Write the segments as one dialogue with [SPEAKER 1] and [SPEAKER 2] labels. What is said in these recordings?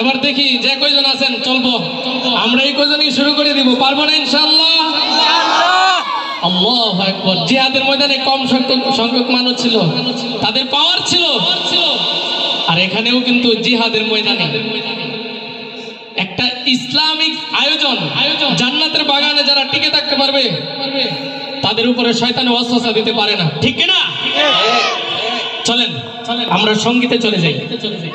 [SPEAKER 1] এবার দেখি যে কয়জন আছেন চলবো। আমরা এই কয়জনই শুরু করে দিব পারব না ইনশাআল্লাহ? আল্লাহ একবার জিহাদের ময়দানে কম সংখ্যক সংখ্যক মানুষ ছিল। তাদের পাওয়ার ছিল। আর এখানেও কিন্তু জিহাদের ময়দানে। একটা ইসলামিক আয়োজন আয়োজন। জান্নাতের বাগানে যারা টিকে থাকতে পারবে তাদের উপরে শয়তানে ওয়াসওয়াসা দিতে পারে না। ঠিক না চলেন চলেন। আমরা সঙ্গীতে চলে যাই। চলে যাই।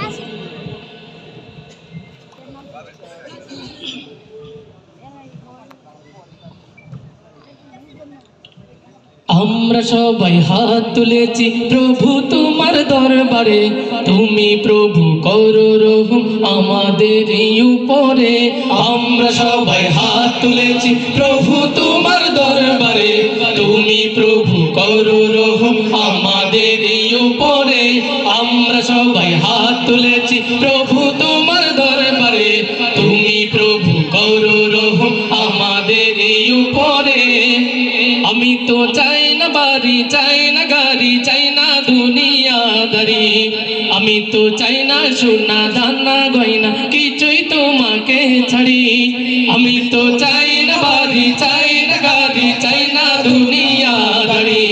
[SPEAKER 1] আমরা সবাই হাত তুলেছি, প্রভু তোমার দরবারে। তুমি প্রভু করো রহম আমাদের উপরে। আমরা সবাই হাত তুলেছি, প্রভু তোমার দরবারে। তুমি প্রভু করো রহম আমাদের উপরে। আমরা সবাই হাত তুলেছি, প্রভু এই উপরে। আমি তো চাই না বাড়ি, চাই না গাড়ি, চাই না দুনিয়াদারি। আমি তো চাই না সোনা, দানা, গয়না, কিছুই তোমাকে ছাড়ি। আমি তো চাই না বাড়ি, চাই না গাড়ি, চাই না দুনিয়াদারি।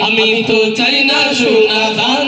[SPEAKER 1] আমি তো চাই না সোনা, দানা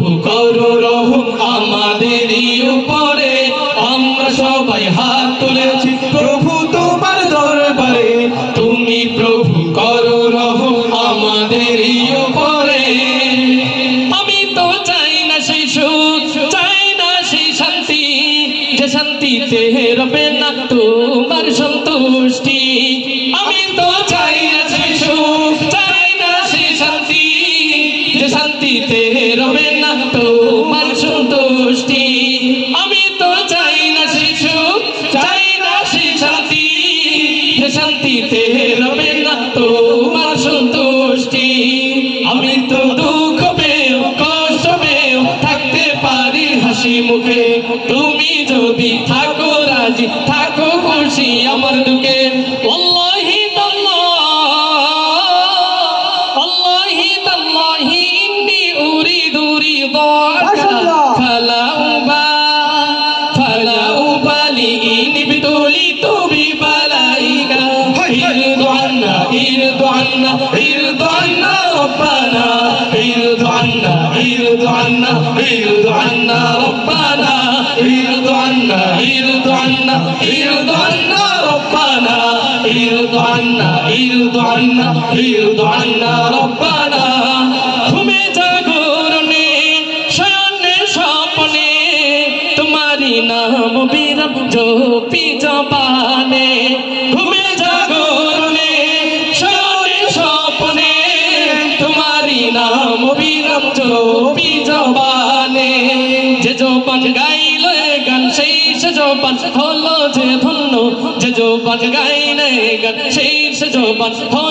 [SPEAKER 1] রবে না তোমার সন্তুষ্টি। আমি তো عنا ربنا ارض عنا ارض عنا ارض عنا ربنا ارض عنا ارض عنا ارض عنا ربنا ঘুমে জাগরণে শয়নে স্বপনে তোমারি নাম বিরম জপি যে জবান গাইল গান সেই সেজ পাঁচ হলো যে ধন্য যে জবান গাইল এ গান সেই সেজ পাঁচ হলো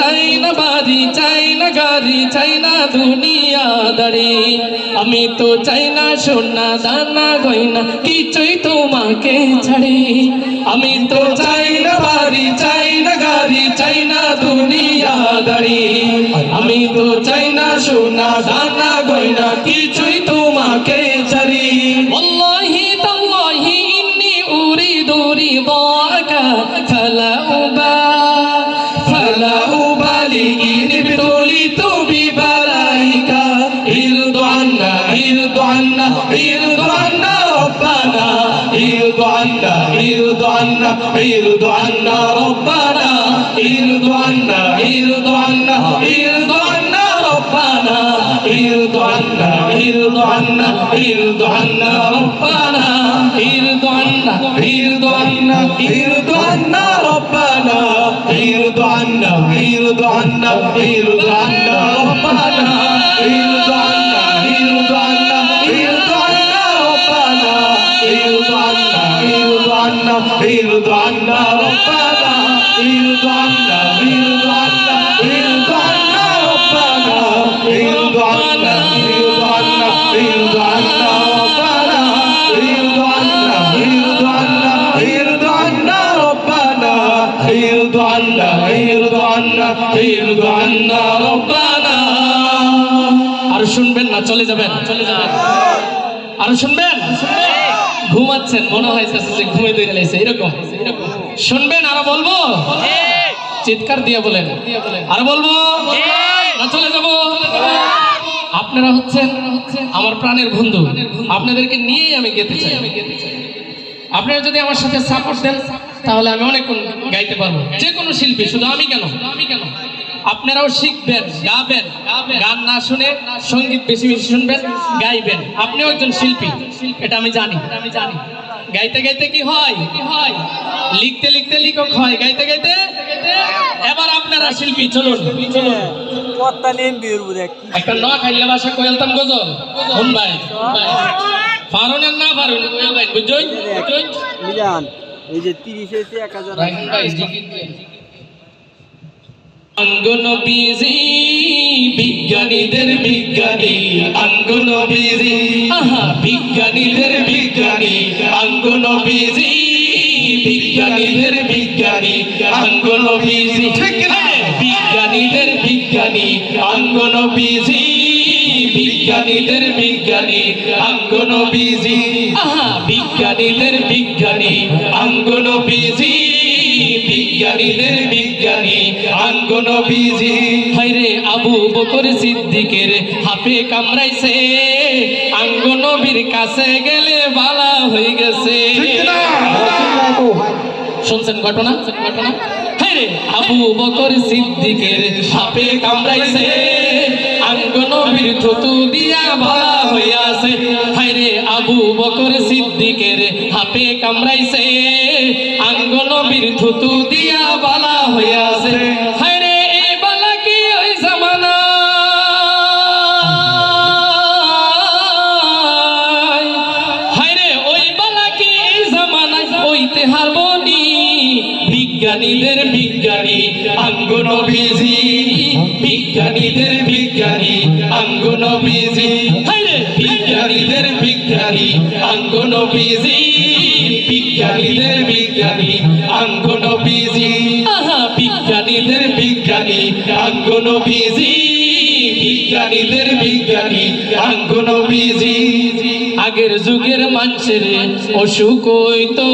[SPEAKER 1] চাই না বাড়ি চাই না গাড়ি চাই না দুনিয়াদারি আমি তো চাই না সোনা, দানা, গয়না, কিছুই তোমাকে ছাড়ি। আমি তো চাই না বাড়ি চাই না গাড়ি চাই না দুনিয়াদারি আমি তো চাই না সোনা, দানা, গয়না, কিছুই তোমাকে ছাড়ি। عنا عنا ربنا يرضى عنا يرضى عنا يرضى عنا ربنا يرضى عنا يرضى عنا يرضى عنا ربنا يرضى عنا يرضى عنا يرضى عنا ربنا يرضى عنا يرضى عنا يرضى عنا ربنا يرضى عنا عنا ارض عنا ربنا আর শুনবেন না চলে যাবেন চলে যাবেন আর শুনবেন ঘুমাচ্ছেন মনে হয়েছে যে ঘুমে দিয়ে গেলেছে এরকম এরকম শুনবেন আর বলবো চিৎকার দিয়ে বলেন আর বলবো না চলে যাব আপনারা হচ্ছেন আমার প্রাণের বন্ধু আপনাদেরকে নিয়েই আমি গেতে চাই আপনারা যদি আমার সাথে সাপোর্ট দেন তাহলে আমি অনেক গাইতে পারব। যে কোনো শিল্পী, শুধু আমি কেন? আমি কেন আপনারাও শিখবেন, গাবেন। গান না শুনে সংগীত বেশি বেশি শুনবেন, গাইবেন। আপনিও একজন শিল্পী, এটা আমি জানি। আমি জানি গাইতে গাইতে কি হয়? কি হয় লিখতে লিখতে লিখক হয়। গাইতে গাইতে এবার আপনারা শিল্পী, চলুন। একটা ন খাইলে বাসা কইলতাম গজল। শুন ভাই। আর না বুঝছই বুঝছই
[SPEAKER 2] মিলান এই যে তিরিশে এক হাজার
[SPEAKER 1] বিজ্ঞানীদের বিজ্ঞানী অঙ্গন বিজি আহা। বিজ্ঞানীদের বিজ্ঞানী অঙ্গন বিজি বিজ্ঞানীদের বিজ্ঞানী অঙ্গন বিজি বিজ্ঞানীদের বিজ্ঞানী অঙ্গন বিজি বিজ্ঞানীদের বিজ্ঞানী অঙ্গন বিজি বিজ্ঞানীদের বিজ্ঞানী অঙ্গন বিজি বিজ্ঞানীদের বিজ্ঞানী অঙ্গন বিজি হাইরে আবু বকর সিদ্দিকের হাফে কামড়াইছে অঙ্গন বীর কাছে গেলে বালা হয়ে গেছে। শুনছেন ঘটনা? ঘটনা হাইরে আবু বকর সিদ্দিকের সাপে কামড়াইছে। আঙ্গন বীর থুতু দিয়া ভালা হইয়াছে। হাইরে আবু বকর সিদ্দিকের হাপে কামড়াইছে। আঙ্গন বীর থুতু দিয়া বালা হইয়াছে। বিজ্ঞানীদের বিজ্ঞানী আহা, বিজ্ঞানীদের বিজ্ঞানী বিজ্ঞানীদের বিজ্ঞানী আগের যুগের মানুষের অসুখ হইতো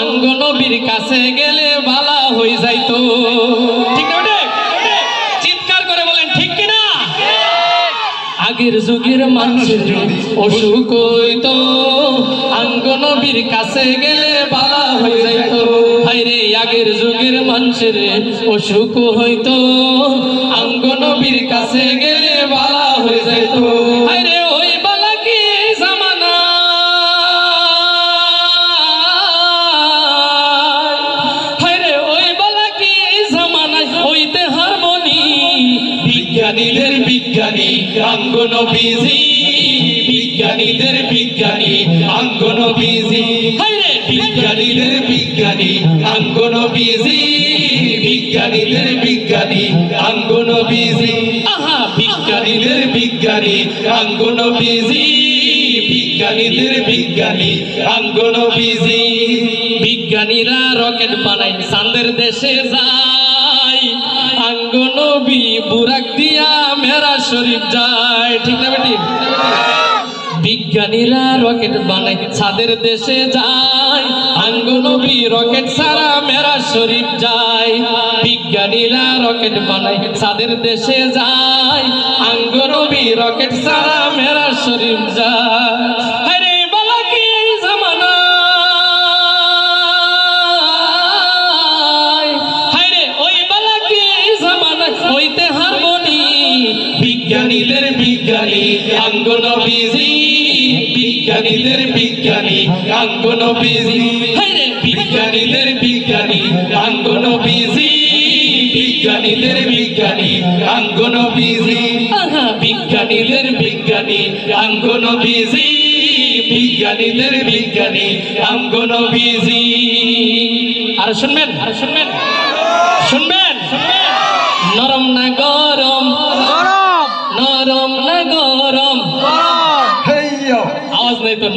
[SPEAKER 1] আঙ্গনবীর কাছে গেলে বালা হয়ে যাইতো। আগের যুগের মানুষের অসুখ হইত আঙ্গ নবীর কাছে গেলে বালা হয়ে যাইত। হাইরে আগের যুগের মানুষের অসুখ হইত আঙ্গ নবীর কাছে গেলে বিজ্ঞানীদের বিজ্ঞানী অঙ্গন বিজি বিজ্ঞানীদের বিজ্ঞানী আঙ্গন বিজি বিজ্ঞানীদের বিজ্ঞানী আঙ্গন বিজি বিজ্ঞানীরা রকেট বানায়, চাঁদের দেশে যায়। আঙ্গন বি বুরাক দিয়া মেরা শরীফ যায়। ঠিক না বেটি? বিজ্ঞানীরা রকেট বানায় ছাদের দেশে যায়। আঙ্গনবী রকেট সারা মেরা শরীফ যায়। বিজ্ঞানীরা রকেট বানায়। ছাদের দেশে যায় আঙ্গনবী রকেট সারা মেরা শরীফ যায়। বিজ্ঞানীদের বিজ্ঞানী আঙ্গন বিজি বিজ্ঞানীদের বিজ্ঞানী হায়রে বিজ্ঞানীদের বিজ্ঞানী। বিজ্ঞানীদের বিজ্ঞানী আঙ্গন বিজি বিজ্ঞানীদের বিজ্ঞানী আঙ্গন বিজি বিজ্ঞানীদের বিজ্ঞানী আঙ্গন বিজি আর শুনবেন আর শুনবেন। শুনবেন? নরম না গরম। নরম না গরম। আওয়াজ নেই তো